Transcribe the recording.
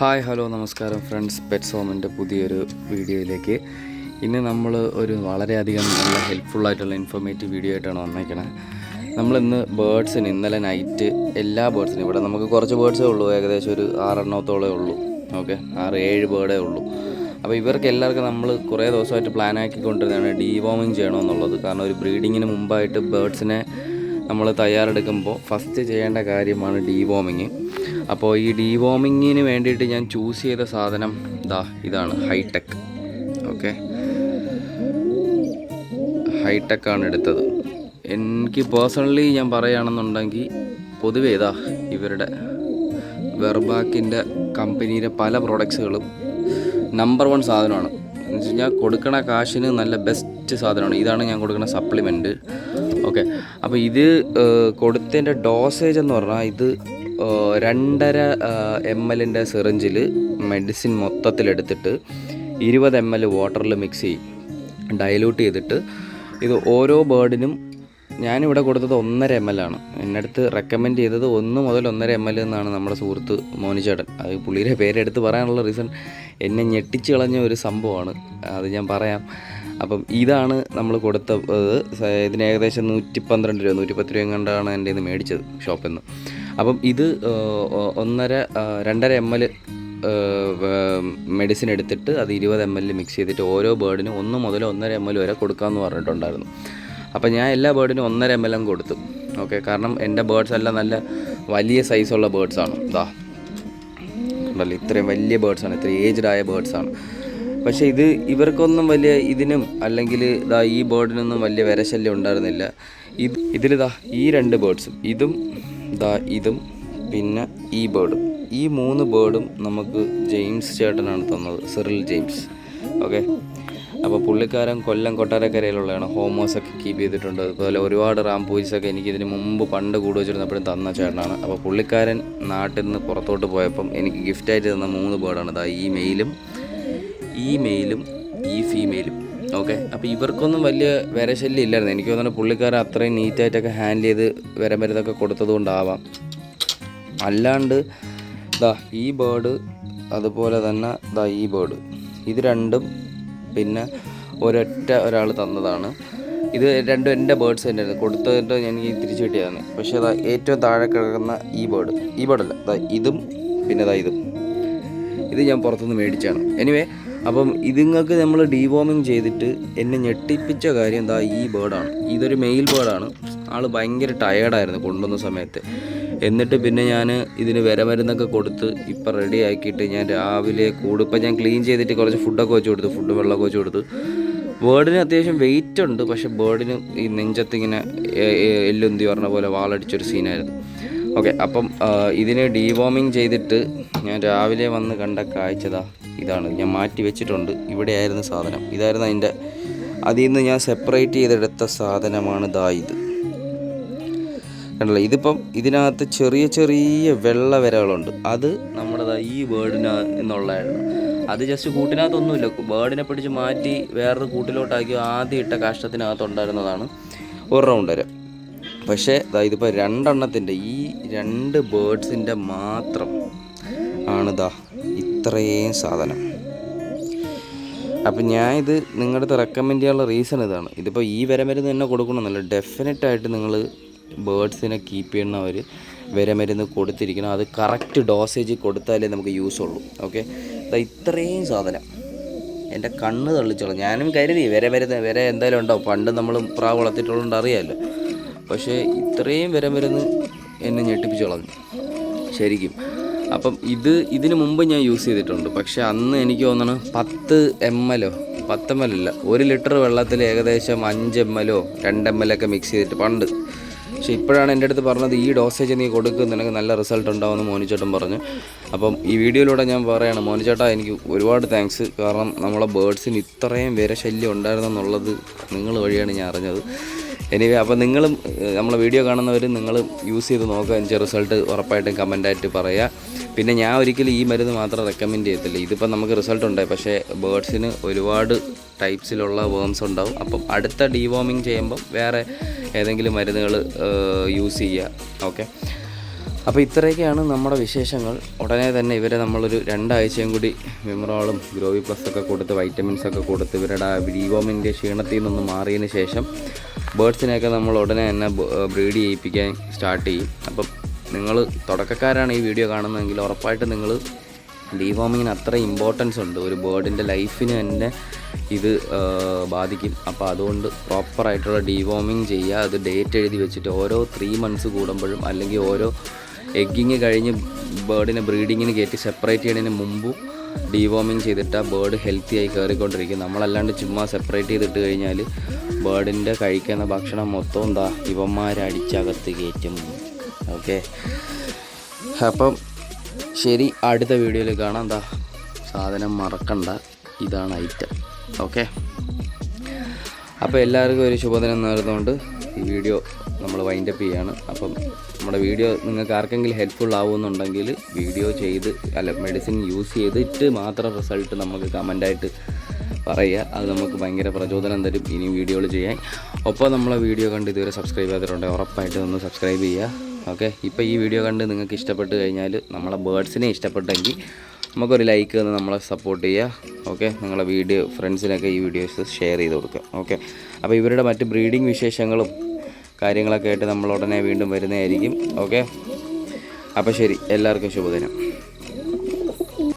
Hi hello നമസ്കാരം friends. Pets ഹോമിന്റെ പുതിയൊരു വീഡിയോയിലേക്ക്. ഇന്ന് നമ്മൾ ഒരു വളരെയധികം നല്ല ഹെൽപ്ഫുള്ളായിട്ടുള്ള ഇൻഫോർമേറ്റീവ് വീഡിയോ ആയിട്ടാണ് വന്നേക്കണത് നമ്മളിന്ന് ബേഡ്സിന് ഇന്നലെ നൈറ്റ് എല്ലാ ബേഡ്സിനും ഇവിടെ നമുക്ക് കുറച്ച് ബേഡ്സേ ഉള്ളൂ ഏകദേശം ഒരു ആറെണ്ണത്തോളേ ഉള്ളൂ. ഓക്കെ ആറ് ഏഴ് ബേഡേ ഉള്ളൂ. അപ്പോൾ ഇവർക്ക് എല്ലാവർക്കും നമ്മൾ കുറേ ദിവസമായിട്ട് പ്ലാൻ ആക്കിക്കൊണ്ടിരുന്നതാണ് ഡീവോമിങ് ചെയ്യണമെന്നുള്ളത്. കാരണം ഒരു ബ്രീഡിങ്ങിന് മുമ്പായിട്ട് ബേഡ്സിനെ നമ്മൾ തയ്യാറെടുക്കുമ്പോൾ ഫസ്റ്റ് ചെയ്യേണ്ട കാര്യമാണ് ഡീവോമിങ് അപ്പോൾ ഈ ഡീവോമിങ്ങിന് വേണ്ടിയിട്ട് ഞാൻ ചൂസ് ചെയ്ത സാധനം ഇതാ ഇതാണ് ഹൈടെക് ഓക്കെ ഹൈടെക് ആണ് എടുത്തത്. എനിക്ക് പേഴ്സണലി ഞാൻ പറയുകയാണെന്നുണ്ടെങ്കിൽ പൊതുവേ ഇതാ ഇവരുടെ വെർബാക്കിന്റെ കമ്പനിയുടെ പല പ്രോഡക്ട്സുകളും നമ്പർ വൺ സാധനമാണ്. എന്ന് വെച്ച് കഴിഞ്ഞാൽ കൊടുക്കണ കാശിന് നല്ല ബെസ്റ്റ് സാധനമാണ്. ഇതാണ് ഞാൻ കൊടുക്കുന്ന സപ്ലിമെന്റ് ഓക്കെ അപ്പോൾ ഇത് കൊടുത്തതിന്റെ ഡോസേജ് എന്ന് പറഞ്ഞാൽ ഇത് രണ്ടര എം എല്ലിന്റെ സിറിഞ്ചിൽ മെഡിസിൻ മൊത്തത്തിലെടുത്തിട്ട് ഇരുപത് എം എൽ വാട്ടറിൽ മിക്സ് ചെയ്യും ഡൈലൂട്ട് ചെയ്തിട്ട് ഇത് ഓരോ ബേർഡിനും ഞാനിവിടെ കൊടുത്തത് ഒന്നര എം എൽ ആണ്. എന്റെ അടുത്ത് റെക്കമെൻഡ് ചെയ്തത് ഒന്ന് മുതൽ ഒന്നര എം എൽ എന്നാണ് നമ്മുടെ സുഹൃത്ത് മോനിച്ചേട്ടൻ അത് പുള്ളിയുടെ പേരെടുത്ത് പറയാനുള്ള റീസൺ എന്നെ ഞെട്ടിച്ച് കളഞ്ഞ ഒരു സംഭവമാണ്. അത് ഞാൻ പറയാം. അപ്പം ഇതാണ് നമ്മൾ കൊടുത്തത്. ഇതിന് ഏകദേശം നൂറ്റി പന്ത്രണ്ട് രൂപ നൂറ്റി പത്ത് രൂപ കണ്ടാണ് എന്റെ ഇന്ന് മേടിച്ചത് ഷോപ്പിൽ നിന്ന് അപ്പം ഇത് ഒന്നര രണ്ടര എം എൽ മെഡിസിൻ എടുത്തിട്ട് അത് ഇരുപത് എം എൽ മിക്സ് ചെയ്തിട്ട് ഓരോ ബേർഡിനും ഒന്ന് മുതൽ ഒന്നര എം എൽ വരെ കൊടുക്കാമെന്ന് പറഞ്ഞിട്ടുണ്ടായിരുന്നു. അപ്പോൾ ഞാൻ എല്ലാ ബേർഡിനും ഒന്നര എം എൽ എം കൊടുത്തു. ഓക്കെ കാരണം എന്റെ ബേർഡ്സ് എല്ലാം നല്ല വലിയ സൈസുള്ള ബേർഡ്സാണ് ഇതാ ഉണ്ടല്ലോ ഇത്രയും വലിയ ബേർഡ്സാണ് ഇത്ര ഏജ്ഡ് ആയ ബേർഡ്സാണ് പക്ഷേ ഇത് ഇവർക്കൊന്നും വലിയ ഇതിനും അല്ലെങ്കിൽ ഇതാ ഈ ബേർഡിനൊന്നും വലിയ വിരശല്യം ഉണ്ടായിരുന്നില്ല. ഇത് ഇതിലിതാ ഈ രണ്ട് ബേർഡ്സും ഇതും ഇതാ ഇതും പിന്നെ ഈ ബേർഡും. ഈ മൂന്ന് ബേർഡും നമുക്ക് ജെയിംസ് ചേട്ടനാണ് തന്നത് സിറിൽ ജെയിംസ്. ഓക്കെ? അപ്പോൾ പുള്ളിക്കാരൻ കൊല്ലം കൊട്ടാരക്കരയിലുള്ളതാണ്. ഹോമോസ് ഒക്കെ കീപ്പ് ചെയ്തിട്ടുണ്ട്. അതുപോലെ ഒരുപാട് റാംപൂജസ് ഒക്കെ എനിക്ക് ഇതിന് മുമ്പ് പണ്ട് കൂടു വെച്ചിരുന്നപ്പോഴും തന്ന ചേട്ടനാണ്. അപ്പോൾ പുള്ളിക്കാരൻ നാട്ടിൽ നിന്ന് പുറത്തോട്ട് പോയപ്പം എനിക്ക് ഗിഫ്റ്റായിട്ട് തന്ന മൂന്ന് ബേർഡാണ് ഇതാ ഈ മെയിലും ഈ മെയിലും ഈ ഫീമെയിലും ഓക്കെ. അപ്പോൾ ഇവർക്കൊന്നും വലിയ വിരശല്യം ഇല്ലായിരുന്നു. എനിക്ക് തോന്നുന്നു പുള്ളിക്കാരൻ അത്രയും നീറ്റായിട്ടൊക്കെ ഹാൻഡിൽ ചെയ്ത് വിരമരുന്നൊക്കെ കൊടുത്തത് കൊണ്ടാവാം അല്ലാണ്ട് ദാ ഈ ബേർഡ് അതുപോലെ തന്നെ ദാ ഈ ബേർഡ് ഇത് രണ്ടും പിന്നെ ഒരൊറ്റ ഒരാൾ തന്നതാണ്. ഇത് രണ്ടും എന്റെ ബേർഡ്സ് തന്നെയായിരുന്നു. ഞാൻ എനിക്ക് തിരിച്ചു കിട്ടിയതാണ്. പക്ഷേ അതാ ഏറ്റവും താഴെ കിടക്കുന്ന ഈ ബേർഡ് ഈ ബേർഡല്ല ഇതും പിന്നെ ദാ ഇതും. ഇത് ഞാൻ പുറത്തുനിന്ന് മേടിച്ചാണ് എനിവേ അപ്പം ഇതുങ്ങൾക്ക് നമ്മൾ ഡീവോമിങ് ചെയ്തിട്ട് എന്നെ ഞെട്ടിപ്പിച്ച കാര്യം എന്താ ഈ ബേർഡാണ് ഇതൊരു മെയിൽ ബേർഡാണ് ആൾ ഭയങ്കര ടയേർഡായിരുന്നു കൊണ്ടുവന്ന സമയത്ത്. എന്നിട്ട് പിന്നെ ഞാൻ ഇതിന് വിരമരുന്നൊക്കെ കൊടുത്ത് ഇപ്പം റെഡി ആക്കിയിട്ട് ഞാൻ രാവിലെ കൂട് ഇപ്പം ഞാൻ ക്ലീൻ ചെയ്തിട്ട് കുറച്ച് ഫുഡൊക്കെ വെച്ച് കൊടുത്തു. ഫുഡ് വെള്ളമൊക്കെ വെച്ച് കൊടുത്തു. ബേർഡിന് അത്യാവശ്യം വെയിറ്റ് ഉണ്ട്. പക്ഷേ ബേർഡിന് ഈ നെഞ്ചത്തിങ്ങനെ എല്ലുന്തി പറഞ്ഞ പോലെ വാളടിച്ചൊരു സീനായിരുന്നു ഓക്കെ അപ്പം ഇതിന് ഡീവോമിങ് ചെയ്തിട്ട് ഞാൻ രാവിലെ വന്ന് കണ്ട കാഴ്ചതാ ഇതാണ്. ഞാൻ മാറ്റി വെച്ചിട്ടുണ്ട്. ഇവിടെയായിരുന്നു സാധനം. ഇതായിരുന്നു അതിന്റെ അതിൽ നിന്ന് ഞാൻ സെപ്പറേറ്റ് ചെയ്തെടുത്ത സാധനമാണ് ദാ ഇത്. കണ്ടല്ലോ? ഇതിപ്പം ഇതിനകത്ത് ചെറിയ ചെറിയ വെള്ള വരകളുണ്ട്. അത് നമ്മുടെ ഈ ബേർഡിന് എന്നുള്ളതായിരുന്നു അത് ജസ്റ്റ് കൂട്ടിനകത്തൊന്നുമില്ല. ബേർഡിനെ പിടിച്ച് മാറ്റി വേറൊരു കൂട്ടിലോട്ടാക്കി ആദ്യം ഇട്ട കാഷ്ടത്തിനകത്ത് ഉണ്ടായിരുന്നതാണ് ഒരു റൗണ്ട് വരെ. പക്ഷേ ഇതിപ്പോൾ രണ്ടെണ്ണത്തിന്റെ ഈ രണ്ട് ബേഡ്സിന്റെ മാത്രം ആണ് ദാ ഇത്രയും സാധനം. അപ്പം ഞാൻ ഇത് നിങ്ങളുടെ അടുത്ത് റെക്കമെൻഡ് ചെയ്യാനുള്ള റീസൺ ഇതാണ്. ഇതിപ്പോൾ ഈ വിരമരുന്ന് തന്നെ കൊടുക്കണമെന്നല്ല ഡെഫിനറ്റായിട്ട് നിങ്ങൾ ബേഡ്സിനെ കീപ്പ് ചെയ്യുന്നവർ വിരമരുന്ന് കൊടുത്തിരിക്കണം. അത് കറക്റ്റ് ഡോസേജ് കൊടുത്താലേ നമുക്ക് യൂസ് ഉള്ളൂ. ഓക്കെ ഇത്രയും സാധനം. എന്റെ കണ്ണ് തള്ളിച്ചോളൂ. ഞാനും കരുതി വിര മരുന്ന് വിര എന്തായാലും ഉണ്ടാവും പണ്ട് നമ്മൾ പ്രാവ് വളർത്തിയിട്ടുള്ളതുകൊണ്ട് അറിയാമല്ലോ പക്ഷേ ഇത്രയും വരം വരുന്നു എന്നെ ഞെട്ടിപ്പിച്ച് കളഞ്ഞു. ശരിക്കും. അപ്പം ഇത് ഇതിനു മുമ്പ് ഞാൻ യൂസ് ചെയ്തിട്ടുണ്ട്. പക്ഷേ അന്ന് എനിക്ക് തോന്നണം പത്ത് എം എല്ലോ പത്ത് എം എൽ അല്ല ഒരു ലിറ്റർ വെള്ളത്തിൽ ഏകദേശം അഞ്ച് എം എല്ലോ രണ്ട് എം എൽ ഒക്കെ മിക്സ് ചെയ്തിട്ട് പണ്ട്. പക്ഷെ ഇപ്പോഴാണ് എന്റെ അടുത്ത് പറഞ്ഞത് ഈ ഡോസേജ് നീ കൊടുക്കുക നിനക്ക് നല്ല റിസൾട്ട് ഉണ്ടാവുമെന്ന് മോനിച്ചേട്ടൻ പറഞ്ഞു. അപ്പം ഈ വീഡിയോയിലൂടെ ഞാൻ പറയുകയാണ് മോനിച്ചേട്ടാ എനിക്ക് ഒരുപാട് താങ്ക്സ് കാരണം നമ്മളെ ബേഡ്സിന് ഇത്രയും വിരശല്യം ഉണ്ടായിരുന്നെന്നുള്ളത് നിങ്ങൾ വഴിയാണ് ഞാൻ അറിഞ്ഞത്. എനിവേ അപ്പോൾ നിങ്ങളും നമ്മളെ വീഡിയോ കാണുന്നവർ നിങ്ങൾ യൂസ് ചെയ്ത് നോക്കുക. എനിക്ക് റിസൾട്ട് ഉറപ്പായിട്ടും കമന്റായിട്ട് പറയുക പിന്നെ ഞാൻ ഒരിക്കലും ഈ മരുന്ന് മാത്രം റെക്കമെൻഡ് ചെയ്യത്തില്ല. ഇതിപ്പോൾ നമുക്ക് റിസൾട്ട് ഉണ്ടായി. പക്ഷേ ബേർഡ്സിന് ഒരുപാട് ടൈപ്സിലുള്ള വേംസ് ഉണ്ടാവും. അപ്പം അടുത്ത ഡീവോമിങ് ചെയ്യുമ്പം വേറെ ഏതെങ്കിലും മരുന്നുകൾ യൂസ് ചെയ്യുക ഓക്കെ അപ്പോൾ ഇത്രയൊക്കെയാണ് നമ്മുടെ വിശേഷങ്ങൾ. ഉടനെ തന്നെ ഇവരെ നമ്മളൊരു രണ്ടാഴ്ചയും കൂടി വിമറോളും ഗ്രോവി പ്ലസ് ഒക്കെ കൊടുത്ത് വൈറ്റമിൻസ് ഒക്കെ കൊടുത്ത് ഇവരുടെ ഡീവോമിന്റെ ക്ഷീണത്തിൽ നിന്നൊന്ന് മാറിയതിന് ശേഷം ബേഡ്സിനെയൊക്കെ നമ്മൾ ഉടനെ തന്നെ ബ്രീഡ് ചെയ്യിപ്പിക്കാൻ സ്റ്റാർട്ട് ചെയ്യും. അപ്പം നിങ്ങൾ തുടക്കക്കാരാണ് ഈ വീഡിയോ കാണുന്നതെങ്കിൽ ഉറപ്പായിട്ട് നിങ്ങൾ ഡീവോമിങ്ങിന് അത്ര ഇമ്പോർട്ടൻസ് ഉണ്ട്. ഒരു ബേർഡിന്റെ ലൈഫിന് തന്നെ ഇത് ബാധിക്കും. അപ്പോൾ അതുകൊണ്ട് പ്രോപ്പറായിട്ടുള്ള ഡീവോമിങ് ചെയ്യുക. അത് ഡേറ്റ് എഴുതി വെച്ചിട്ട് ഓരോ ത്രീ മന്ത്സ് കൂടുമ്പോഴും അല്ലെങ്കിൽ ഓരോ എഗ്ഗിങ് കഴിഞ്ഞ് ബേർഡിനെ ബ്രീഡിങ്ങിന് കയറ്റി സെപ്പറേറ്റ് ചെയ്യുന്നതിന് മുമ്പും ഡീവോമിങ് ചെയ്തിട്ട് ആ ബേർഡ് ഹെൽത്തി ആയി കയറിക്കൊണ്ടിരിക്കും നമ്മളല്ലാണ്ട് ചുമ്മാ സെപ്പറേറ്റ് ചെയ്തിട്ട് കഴിഞ്ഞാൽ ബേർഡിന്റെ കഴിക്കുന്ന ഭക്ഷണം മൊത്തം എന്താ ഇവന്മാരടിച്ചകത്ത് കയറ്റും. ഓക്കെ അപ്പം ശരി അടുത്ത വീഡിയോയിൽ കാണാം. എന്താ സാധനം മറക്കണ്ട. ഇതാണ് ഐറ്റം ഓക്കെ അപ്പോൾ എല്ലാവർക്കും ഒരു ശുഭദിനം നേർന്നുകൊണ്ട് ഈ വീഡിയോ നമ്മൾ വൈൻഡ് അപ്പ് ചെയ്യാണ്. അപ്പം നമ്മുടെ വീഡിയോ നിങ്ങൾക്ക് ആർക്കെങ്കിലും ഹെൽപ്ഫുൾ ആവുമെന്നുണ്ടെങ്കിൽ വീഡിയോ ചെയ്ത് അല്ല മെഡിസിൻ യൂസ് ചെയ്തിട്ട് മാത്രം റിസൾട്ട് നമുക്ക് കമന്റായിട്ട് പറയുക. അത് നമുക്ക് ഭയങ്കര പ്രചോദനം തരും. ഇനി വീഡിയോകൾ ചെയ്യാൻ. ഒപ്പം നമ്മളെ വീഡിയോ കണ്ട് ഇതുവരെ സബ്സ്ക്രൈബ് ചെയ്തിട്ടുണ്ടെങ്കിൽ ഉറപ്പായിട്ട് ഒന്ന് സബ്സ്ക്രൈബ് ചെയ്യുക. ഓക്കെ ഇപ്പോൾ ഈ വീഡിയോ കണ്ട് നിങ്ങൾക്ക് ഇഷ്ടപ്പെട്ട് കഴിഞ്ഞാൽ നമ്മളെ ബേർഡ്സിനെ ഇഷ്ടപ്പെട്ടെങ്കിൽ നമുക്കൊരു ലൈക്ക് തന്ന് നമ്മളെ സപ്പോർട്ട് ചെയ്യുക. ഓക്കെ നിങ്ങളെ വീഡിയോ ഫ്രണ്ട്സിനൊക്കെ ഈ വീഡിയോസ് ഷെയർ ചെയ്ത് കൊടുക്കുക. ഓക്കെ അപ്പോൾ ഇവരുടെ മറ്റ് ബ്രീഡിംഗ് വിശേഷങ്ങളും കാര്യങ്ങളൊക്കെ ആയിട്ട് നമ്മൾ ഉടനെ വീണ്ടും വരുന്നതായിരിക്കും. ഓക്കെ അപ്പോൾ ശരി. എല്ലാവർക്കും ശുഭദിനം.